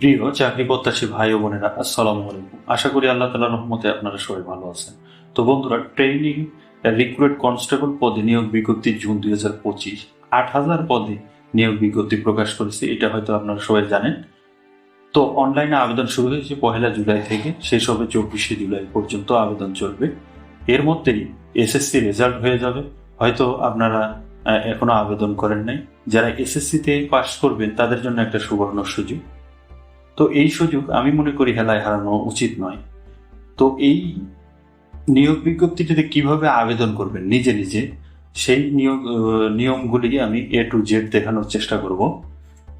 প্রিয় চাকরি প্রত্যাশী ভাই ও বোনেরা, আসসালামু আলাইকুম। আশা করি আল্লাহ তালা রহমতে আপনারা সবাই ভালো আছেন। তো বন্ধুরা ট্রেনিং রিক্রুট কনস্টেবল পদে নিয়োগ বিজ্ঞপ্তি জুন দুই হাজার পঁচিশ। আট হাজার পদে নিয়োগ বিজ্ঞপ্তি প্রকাশ করেছে, এটা হয়তো আপনারা সবাই জানেন। তো অনলাইনে আবেদন শুরু হয়েছে পহেলা জুলাই থেকে, শেষ হবে চব্বিশে জুলাই পর্যন্ত আবেদন চলবে। এর মধ্যেই এসএসসি রেজাল্ট হয়ে যাবে। হয়তো আপনারা এখনও আবেদন করেন নাই। যারা এসএসসিতে পাশ করবেন, তাদের জন্য একটা সুবর্ণ সুযোগ। তো এই সুযোগ আমি মনে করি হেলায় হারানো উচিত নয়। তো এই নিয়োগ বিজ্ঞপ্তিটিতে কীভাবে আবেদন করবেন নিজে নিজে, সেই নিয়োগ নিয়মগুলি আমি এ টু জেড দেখানোর চেষ্টা করব।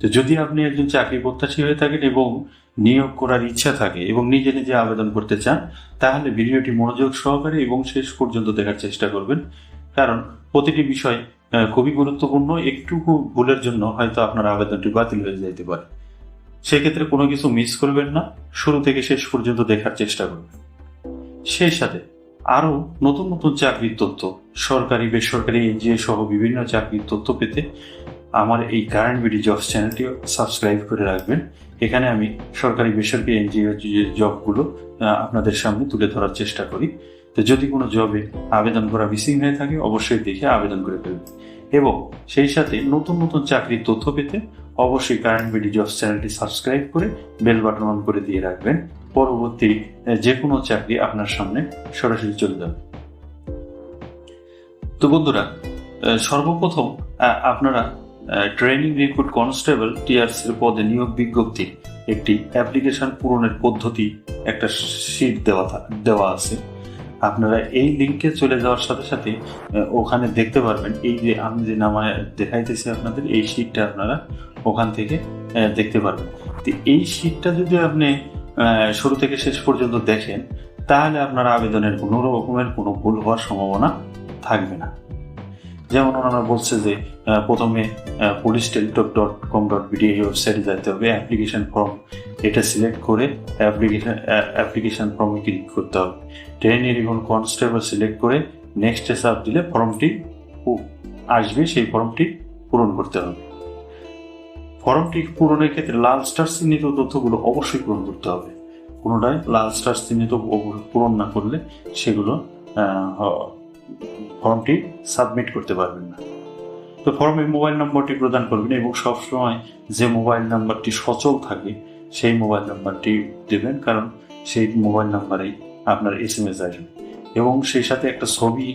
তো যদি আপনি একজন চাকরি প্রত্যাশী হয়ে থাকেন এবং নিয়োগ করার ইচ্ছা থাকে এবং নিজে নিজে আবেদন করতে চান, তাহলে ভিডিওটি মনোযোগ সহকারে এবং শেষ পর্যন্ত দেখার চেষ্টা করবেন। কারণ প্রতিটি বিষয় খুবই গুরুত্বপূর্ণ। একটুকু ভুলের জন্য হয়তো আপনার আবেদনটি বাতিল হয়ে যেতে পারে। সেক্ষেত্রে কোনো কিছু মিস করবেন না। শুরু থেকে শেষ পর্যন্ত দেখার চেষ্টা করবেন। সেই সাথে আরও নতুন নতুন চাকরির তথ্য, সরকারি, বেসরকারি, এনজিও সহ বিভিন্ন চাকরির তথ্য পেতে আমার এই কারেন্ট বিডি জবস চ্যানেলটি সাবস্ক্রাইব করে রাখবেন। এখানে আমি সরকারি, বেসরকারি, এনজিও জবগুলো আপনাদের সামনে তুলে ধরার চেষ্টা করি। তো যদি কোনো জবে আবেদন করা মিসিং হয়ে থাকে, অবশ্যই দেখে আবেদন করে ফেলবেন। এবং সেই সাথে নতুন নতুন চাকরির তথ্য পেতে অবশ্যই কারেন্ট বিডি জবস চ্যানেলটি সাবস্ক্রাইব করে বেল বাটন অন করে দিয়ে রাখবেন। পরবর্তী যে কোনো চাকরি আপনার সামনে সরাসরি চলে যাবে। তো বন্ধুরা সর্বপ্রথম আপনারা ট্রেনিং রিক্রুট কনস্টেবল টিআরসির পদে নিয়োগ বিজ্ঞপ্তির একটি অ্যাপ্লিকেশন পূরণের পদ্ধতি একটা শীট দেওয়া দেওয়া আছে। আপনারা এই লিঙ্কে চলে যাওয়ার সাথে সাথে ওখানে দেখতে পারবেন। এই যে আমি যে নামায় দেখাইতেছি আপনাদের, এই শীটটা আপনারা ওখান থেকে দেখতে পারবেন। তো এই শীটটা যদি আপনি শুরু থেকে শেষ পর্যন্ত দেখেন, তাহলে আপনার আবেদনের কোনো রকমের কোনো ভুল হওয়ার সম্ভাবনা থাকবে না। যেমন ওনারা বলছে যে প্রথমে police Teletalk dot com dot BD এই ওয়েবসাইটে যেতে হবে অ্যাপ্লিকেশন ফর্ম এটা সিলেক্ট করে অ্যাপ্লিকেশন অ্যাপ্লিকেশন ফর্মে ক্লিক করতে হবে। ট্রেনিং এবং কনস্টেবল সিলেক্ট করে নেক্সটে চাপ দিলে ফর্মটি আসবে, সেই ফর্মটি পূরণ করতে হবে। ফর্মটি পূরণের ক্ষেত্রে লাল স্টার চিহ্নিত তথ্যগুলো অবশ্যই পূরণ করতে হবে। কোনোটাই লাল স্টার চিহ্নিত পূরণ না করলে সেগুলো ফর্মটি সাবমিট করতে পারবেন না। তো ফর্মে মোবাইল নম্বরটি প্রদান করবেন এবং সবসময় যে মোবাইল নাম্বারটি সচল থাকে, সেই মোবাইল নাম্বারটি দেবেন, কারণ সেই মোবাইল নাম্বারেই আপনার এস এম এস আসবে। এবং সেই সাথে একটা ছবি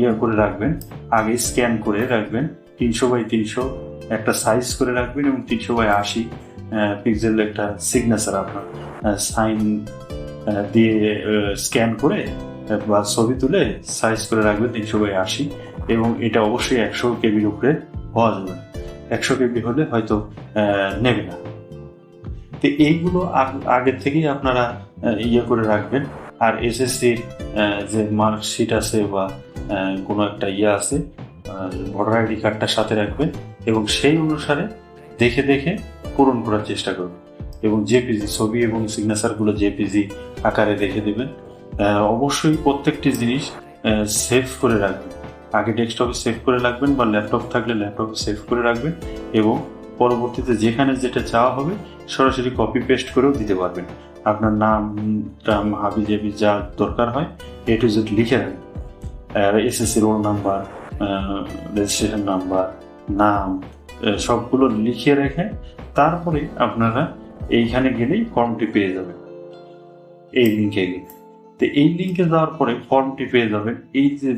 ইয়ে করে রাখবেন, আগে স্ক্যান করে রাখবেন, তিনশো বাই তিনশো একটা সাইজ করে রাখবেন এবং তিনশো বাই আশি পিক্সেল একটা সিগনেচার আপনার সাইন দিয়ে স্ক্যান করে বা ছবি তুলে সাইজ করে রাখবেন তিনশো বাই আশি এবং এটা অবশ্যই একশো কেবির উপরে হওয়া যাবে একশো কেবি হলে হয়তো নেবে না। তো এইগুলো আগের থেকেই আপনারা ইয়ে করে রাখবেন। আর এসএসসির যে মার্কশিট আছে বা কোনো একটা ইয়ে আছে ভোটার আইডি কার্ডটা সাথে রাখবেন এবং সেই অনুসারে দেখে দেখে পূরণ করার চেষ্টা করবেন। এবং জেপিজি ছবি এবং সিগনেচারগুলো জেপিজি আকারে রেখে দেবেন। অবশ্যই প্রত্যেকটি জিনিস সেভ করে রাখবেন। আগে ডেস্কটপে সেভ করে রাখবেন বা ল্যাপটপ থাকলে ল্যাপটপে সেভ করে রাখবেন এবং পরবর্তীতে যেখানে যেটা চাওয়া হবে, সরাসরি কপি পেস্ট করেও দিতে পারবেন। আপনার নাম টাম হাবি জাবি যা দরকার হয় এ টু জেড লিখে রাখবেন। SSC roll number registration number নাম সবগুলো লিখে রেখে তারপরে আপনারা এইখানে গেলেই ফর্মটি পেয়ে যাবেন। এই লিঙ্কে গিয়ে। তো এই লিঙ্কে যাওয়ার পরে ফর্মটি পেয়ে যাবেন। এই যে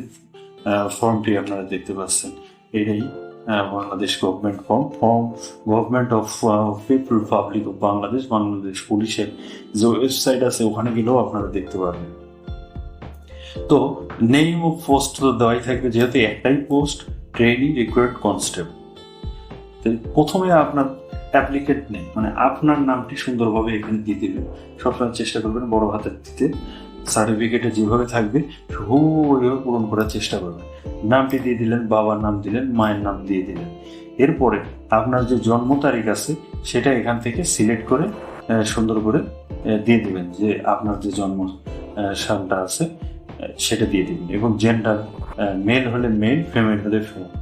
ফর্মটি আপনারা দেখতে পাচ্ছেন, এটাই Bangladesh government form form government of people public of Bangladesh Bangladesh পুলিশের যে ওয়েবসাইট আছে, ওখানে গেলেও আপনারা দেখতে পারবেন। তো নেম অফ পোস্ট তো দেওয়াই থাকবে, যেহেতু একটাই পোস্ট ট্রেনিং রিক্রুট কনস্টেবল প্রথমে আপনার অ্যাপ্লিকেট নেই মানে আপনার নামটি সুন্দরভাবে এখানে দিয়ে দেবেন। সবসময় চেষ্টা করবেন বড় হাতের দিতে। সার্টিফিকেটে যেভাবে থাকবে হুবহু ওইভাবে পূরণ করার চেষ্টা করবেন নামটি দিয়ে দিলেন, বাবার নাম দিলেন, মায়ের নাম দিয়ে দিলেন। এরপরে আপনার যে জন্ম তারিখ আছে, সেটা এখান থেকে সিলেক্ট করে সুন্দর করে দিয়ে দিবেন যে আপনার যে জন্ম সালটা আছে সেটা দিয়ে দিবেন। এবং জেন্ডার মেল হলে মেল ফিমেল হলে ফিমেল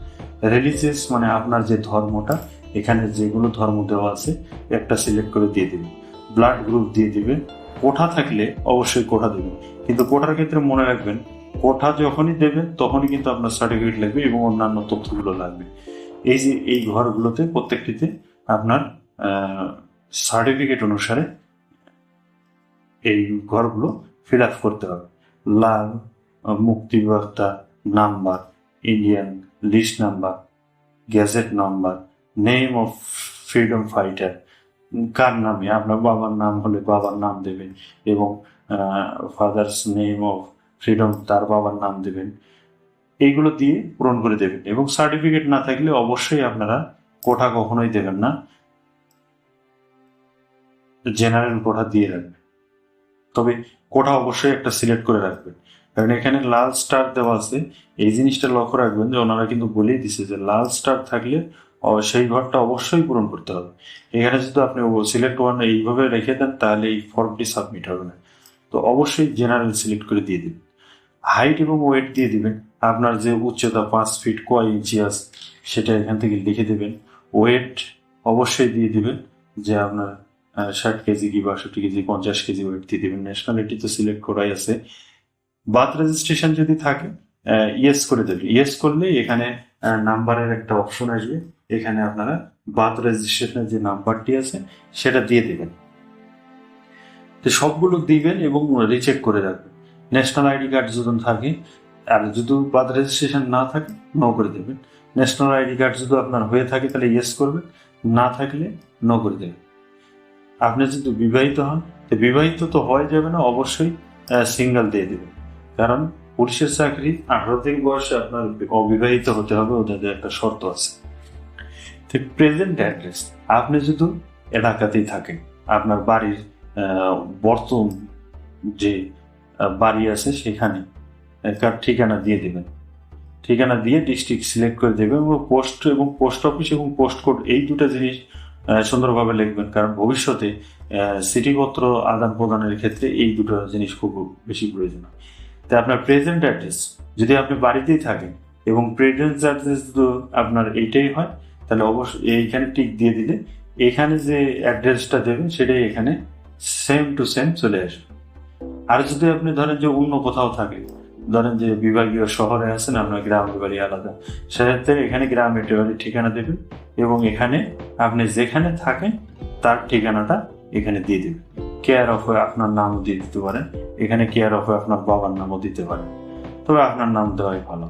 রিলিজিয়াস মানে আপনার যে ধর্মটা, এখানে যেগুলো ধর্ম দেওয়া আছে, একটা সিলেক্ট করে দিয়ে দিবেন। ব্লাড গ্রুপ দিয়ে দিবেন। কোঠা থাকলে অবশ্যই কোঠা দেবেন। কিন্তু কোঠার ক্ষেত্রে মনে রাখবেন, কোঠা যখনই দেবেন, তখনই কিন্তু আপনার সার্টিফিকেট লাগবে এবং অন্যান্য তথ্যগুলো লাগবে। এই যে এই ঘরগুলোতে প্রত্যেকটিতে আপনার সার্টিফিকেট অনুসারে এই ঘরগুলো ফিল আপ করতে হবে। লাল, মুক্তিবার্তা number Indian list number gazette number name of freedom fighter কার নামে? আপনার বাবার নাম হলে বাবার নাম দেবেন এবং ফাদার্স নেম অফ ফ্রিডম তার বাবার নাম দেবেন। এইগুলো দিয়ে পূরণ করে দেবেন এবং সার্টিফিকেট না থাকলে অবশ্যই আপনারা কোঠা কখনোই দেবেন না। জেনারেল কোঠা দিয়ে রাখবেন। তবে কোঠা অবশ্যই একটা সিলেক্ট করে রাখবেন। কারণ এখানে লাল স্টার দেওয়া আছে। এই জিনিসটা লক্ষ্য রাখবেন যে ওনারা কিন্তু বলেই দিছে যে লাল স্টার থাকলে সেই ঘরটা অবশ্যই পূরণ করতে হবে। এখানে যদি আপনি সিলেক্ট ওয়ান এইভাবে রেখে দেন, তাহলে এই ফর্মটি সাবমিট হবে না। তো অবশ্যই জেনারেল সিলেক্ট করে দিয়ে দিবেন হাইট এবং ওয়েট দিয়ে দিবেন। আপনার যে উচ্চতা পাঁচ ফিট কয় ইঞ্চি আছে, সেটা এখান থেকে লিখে দেবেন। ওয়েট অবশ্যই দিয়ে দিবেন যে আপনার ষাট কেজি কি বাষট্টি কেজি, পঞ্চাশ কেজি ওয়েট দিয়ে দিবেন। ন্যাশনালিটি তো সিলেক্ট করাই আছে। বার্থ রেজিস্ট্রেশন যদি থাকে ইয়েস করে দেবে ইয়েস করলে এখানে নাম্বারের একটা অপশন আসবে। এখানে আপনারা বার্থ রেজিস্ট্রেশনের যে নাম্বারটি আছে, সেটা দিয়ে দেবেন। তো সবগুলো দিবেন এবং রিচেক করে রাখবেন। ন্যাশনাল আইডি কার্ড যদি থাকে, আর যদি বার্থ রেজিস্ট্রেশন না থাকে নো করে দেবেন। ন্যাশনাল আইডি কার্ড যদি আপনার হয়ে থাকে, তাহলে ইয়েস করবেন। না থাকলে নো করে দেবেন। আপনি যদি বিবাহিত হন, তো বিবাহিত তো হয়ে যাবে না, অবশ্যই সিঙ্গেল দিয়ে দেবেন। কারণ পুলিশের চাকরি আঠারো থেকে বয়সে আপনার অবিবাহিত হতে হবে, ওদের একটা শর্ত আছে। তো প্রেজেন্ট অ্যাড্রেস আপনি যদি এলাকাতেই থাকেন। আপনার বাড়ির বর্তমান যে বাড়ি আছে সেখানে কার ঠিকানা দিয়ে দেবেন। ঠিকানা দিয়ে ডিস্ট্রিক্ট সিলেক্ট করে দেবেন এবং পোস্ট এবং পোস্ট অফিস এবং পোস্ট কোড এই দুটো জিনিস সুন্দরভাবে লিখবেন। কারণ ভবিষ্যতে চিঠিপত্র আদান প্রদানের ক্ষেত্রে এই দুটো জিনিস খুব বেশি প্রয়োজন হয়। তো আপনার প্রেজেন্ট অ্যাড্রেস যদি আপনি বাড়িতেই থাকেন এবং প্রেজেন্ট অ্যাড্রেস আপনার এইটাই হয় তাহলে অবশ্যই এইখানে টিক দিয়ে দিলে এখানে যে অ্যাড্রেসটা দেবেন সেটাই এখানে সেম টু সেম চলে আসবে। আর যদি আপনি ধরেন যে অন্য কোথাও থাকেন ধরেন যে বিভাগীয় শহরে আছেন, আপনার গ্রামের বাড়ি আলাদা, সেক্ষেত্রে এখানে গ্রামের বাড়ির ঠিকানা দেবেন এবং এখানে আপনি যেখানে থাকেন, তার ঠিকানাটা এখানে দিয়ে দেবেন। কেয়ার অফ আপনার নামও দিয়ে দিতে পারেন, এখানে কেয়ার অফ আপনার বাবার নামও দিতে পারেন। তবে আপনার নাম দেওয়াই ভালো।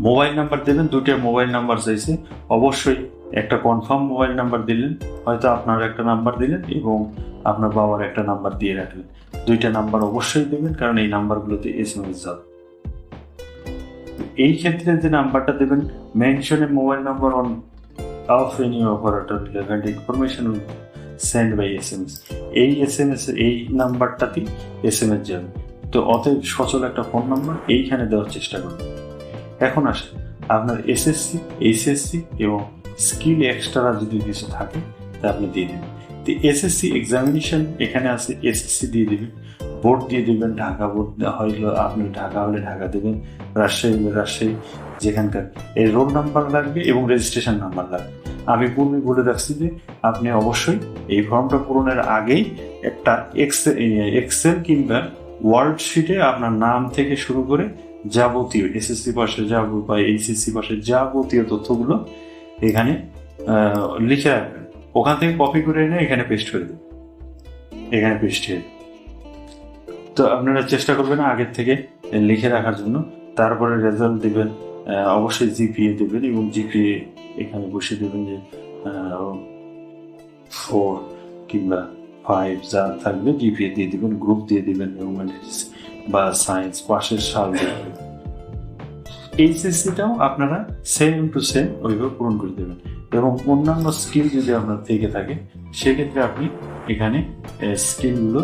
মোবাইল নাম্বার দেবেন দুটো মোবাইল নাম্বার চাইছে। অবশ্যই একটা কনফার্ম মোবাইল নাম্বার দিলেন, হয়তো আপনার একটা নাম্বার দিলেন এবং আপনার বাবার একটা নাম্বার দিয়ে রাখলেন। দুইটা নাম্বার অবশ্যই দেবেন, কারণ এই নাম্বারগুলোতে এস এম এস যাবে। এই ক্ষেত্রে যে নাম্বারটা দেবেন mention mobile number on of any operator relevant information send by S M S এই এস এম এস এই নাম্বারটাতেই এস এম এস যাবে। তো অতএব সচল একটা ফোন নাম্বার এইখানে দেওয়ার চেষ্টা করবেন এখন আসেন, আপনার এসএসসি এইচএসসি এবং স্কিল এক্সট্রা যদি কিছু থাকে, তা আপনি দিয়ে দেবেন। তো এসএসসি এক্সামিনেশন এখানে আছে এসএসসি দিয়ে দেবেন। বোর্ড দিয়ে দেবেন, ঢাকা বোর্ড হইল, আপনি ঢাকা হলে ঢাকা দেবেন। রাজশাহী হলে রাজশাহী, যেখানকার। এই রোল নাম্বার লাগবে এবং রেজিস্ট্রেশন নাম্বার লাগবে। আমি পূর্বে বলে রাখছি যে, আপনি অবশ্যই এই ফর্মটা পূরণের আগেই একটা এক্সেল এক্সেল কিংবা ওয়ার্ল্ড শিটে আপনার নাম থেকে শুরু করে যাবতীয় এসএসসি পাশে যাব বা এইচএসসি পাশে যাবতীয় তথ্যগুলো এখানে লিখে রাখবেন। ওখান থেকে কপি করে এনে এখানে পেস্ট করে দেবেন। এখানে পেস্ট হয়ে তো আপনারা চেষ্টা করবেন আগের থেকে লিখে রাখার জন্য। তারপরে রেজাল্ট দিবেন অবশ্যই জিপিএ দেবেন এবং জিপিএ এখানে বসে দেবেন যে ফোর কিংবা ফাইভ যা থাকবে জিপিএ দিয়ে দিবেন গ্রুপ দিয়ে দিবেন হিউম্যানিটিস বা সায়েন্স পাশের সাল এইচএসসিটাও আপনারা সেম টু ওইভাবে পূরণ করে দেবেন। এবং অন্যান্য স্কিল যদি আপনার থেকে থাকে, সেক্ষেত্রে আপনি এখানে স্কিলগুলো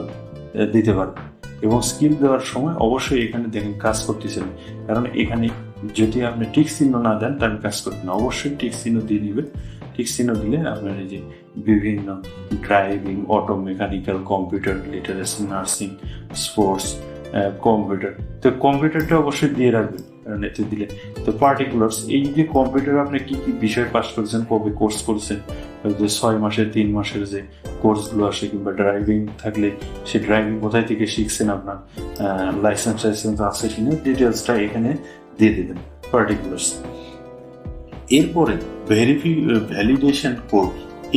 দিতে পারবেন। এবং স্কিল দেওয়ার সময় অবশ্যই এখানে দেখেন কাজ করতেছেন। কারণ এখানে যদি আপনি টিক চিহ্ন না দেন, তাহলে কাজ করবেন অবশ্যই টিক চিহ্ন দিয়ে দিবেন। টিক চিহ্ন দিলে আপনার এই যে বিভিন্ন driving auto mechanical computer literacy nursing sports computer তো কম্পিউটারটা অবশ্যই দিয়ে রাখবেন এতে দিলে তো পার্টিকুলার্স এই যে কম্পিউটার আপনি কি কি বিষয় পাস করেছেন, কবে কোর্স করছেন যে ছয় মাসের, তিন মাসের যে কোর্সগুলো আসে কিংবা ড্রাইভিং থাকলে সে ড্রাইভিং কোথায় থেকে শিখছেন আপনার লাইসেন্স টাইসেন্স আছে কিনা ডিটেলসটা এখানে দিয়ে দেবেন পার্টিকুলার্স এরপরে ভেরিফি ভ্যালিডেশন কোড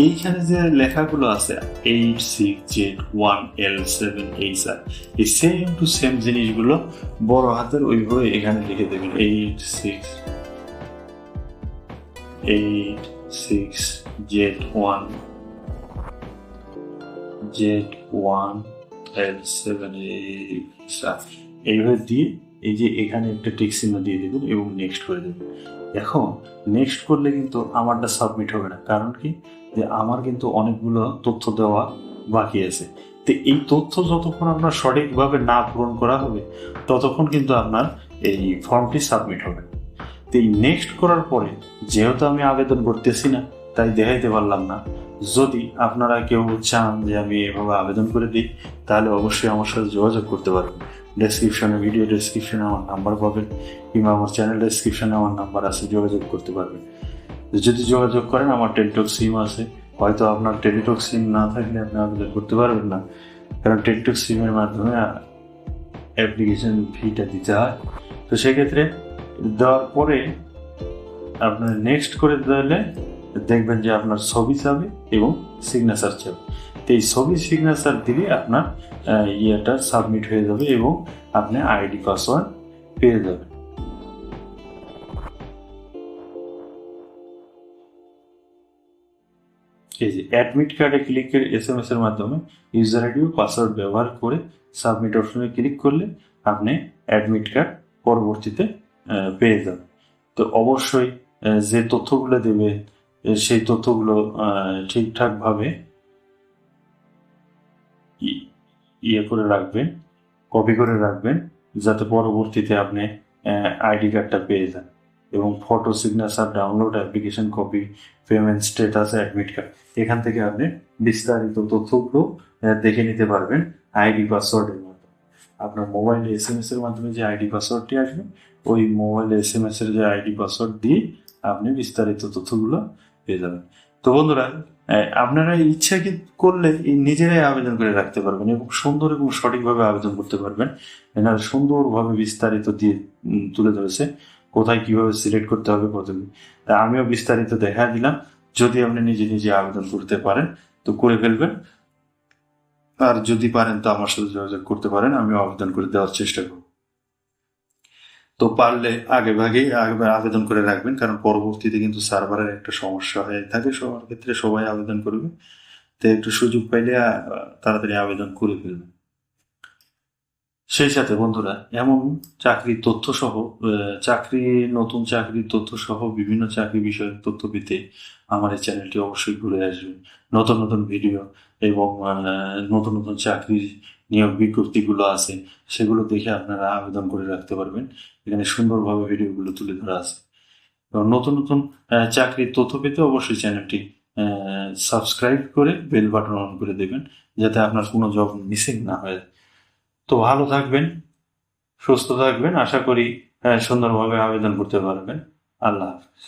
এইখানে যে লেখাগুলো আছে eight six Z one L seven H R এই সেম টু সেম জিনিসগুলো বড় হাতের ওইভাবে এখানে লিখে দেবেন। Eight six eight six Z one Z one L seven এইভাবে দিয়ে এই যে এখানে একটা টিক চিহ্ন দিয়ে দেবেন এবং নেক্সট করে দেবেন। এখন নেক্সট করলে কিন্তু আমারটা সাবমিট হবে না। কারণ কি? যে আমার কিন্তু অনেকগুলো তথ্য দেওয়া বাকি আছে। তো এই তথ্য যতক্ষণ আপনার সঠিকভাবে না পূরণ করা হবে, ততক্ষণ কিন্তু আপনার এই ফর্মটি সাবমিট হবে। তো এই নেক্সট করার পরে যেহেতু আমি আবেদন করতেছি না, তাই দেখাইতে পারলাম না। যদি আপনারা কেউ চান যে আমি এভাবে আবেদন করে দিই, তাহলে অবশ্যই আমার সাথে যোগাযোগ করতে পারবেন। ডেসক্রিপশনে ভিডিও ডেসক্রিপশনে আমার নাম্বার পাবেন, কিংবা আমার চ্যানেল ডেসক্রিপশনে আমার নাম্বার আছে, যোগাযোগ করতে পারবেন। যদি যোগাযোগ করেন, আমার টেলিটক সিম আছে। হয়তো আপনার টেলিটক সিম না থাকলে আপনি আবেদন করতে পারবেন না। কারণ টেলিটক সিমের মাধ্যমে অ্যাপ্লিকেশন ফিটা দিতে হয়। তো সেক্ষেত্রে দেওয়ার পরে আপনার নেক্সট করে দিলে দেখবেন যে আপনার ছবি চাবে এবং সিগনেচার চাবে। তো এই ছবি সিগনেচার দিলে আপনার ইয়েটা সাবমিট হয়ে যাবে এবং আপনি আইডি পাসওয়ার্ড পেয়ে যাবেন। এই যে অ্যাডমিট কার্ডে ক্লিক করে এস এম এস এর মাধ্যমে ইউজার আইডি ও পাসওয়ার্ড ব্যবহার করে সাবমিট অপশনে ক্লিক করলে আপনি অ্যাডমিট কার্ড পরবর্তীতে পেয়ে যাবেন। তো অবশ্যই যে তথ্যগুলো দেবে সেই তথ্যগুলো ঠিকঠাকভাবে ইয়ে করে রাখবেন কপি করে রাখবেন, যাতে পরবর্তীতে আপনি আইডি কার্ডটা পেয়ে যান এবং photo signature download application copy payment status admit card এখান থেকে আপনি বিস্তারিত তথ্যগুলো দেখে নিতে পারবেন আইডি পাসওয়ার্ডের মাধ্যমে। আপনার মোবাইল এস এম এস এর মাধ্যমে যে আইডি পাসওয়ার্ডটি আসবে, ওই মোবাইল এস এম এস এর যে আইডি পাসওয়ার্ড দিয়ে আপনি বিস্তারিত তথ্যগুলো পেয়ে যাবেন। তো বন্ধুরা আপনারা ইচ্ছা কি করলে নিজেরাই আবেদন করে রাখতে পারবেন এবং সুন্দর এবং সঠিকভাবে আবেদন করতে পারবেন। এনারা সুন্দরভাবে বিস্তারিত দিয়ে তুলে ধরেছে কোথায় কীভাবে সিলেক্ট করতে হবে প্রথমে। তা আমিও বিস্তারিত দেখা দিলাম। যদি আপনি নিজে নিজে আবেদন করতে পারেন, তো করে ফেলবেন। আর যদি পারেন তো আমার সাথে যোগাযোগ করতে পারেন, আমিও আবেদন করে দেওয়ার চেষ্টা করব। তো পারলে আগে ভাগেই আবেদন করে রাখবেন, কারণ পরবর্তীতে কিন্তু সার্ভারের একটা সমস্যা হয়ে থাকে। সবার ক্ষেত্রে সবাই আবেদন করবে। তো একটু সুযোগ পাইলে তাড়াতাড়ি আবেদন করে ফেলবেন। সেই সাথে বন্ধুরা, এমন চাকরির তথ্য সহ চাকরি, নতুন চাকরির তথ্য সহ বিভিন্ন চাকরি বিষয়ক তথ্য পেতে আমার এই চ্যানেলটি অবশ্যই ঘুরে আসবেন। নতুন নতুন ভিডিও এবং নতুন নতুন চাকরির নিয়োগ বিজ্ঞপ্তিগুলো আছে, সেগুলো দেখে আপনারা আবেদন করে রাখতে পারবেন। এখানে সুন্দরভাবে ভিডিওগুলো তুলে ধরা আছে। এবং নতুন নতুন চাকরির তথ্য পেতে অবশ্যই চ্যানেলটি সাবস্ক্রাইব করে বেল বাটন অন করে দেবেন, যাতে আপনার কোনো জব মিসিং না হয়। তো ভালো থাকবেন, সুস্থ থাকবেন, আশা করি সুন্দরভাবে আবেদন করতে পারবেন। আল্লাহ হাফেজ।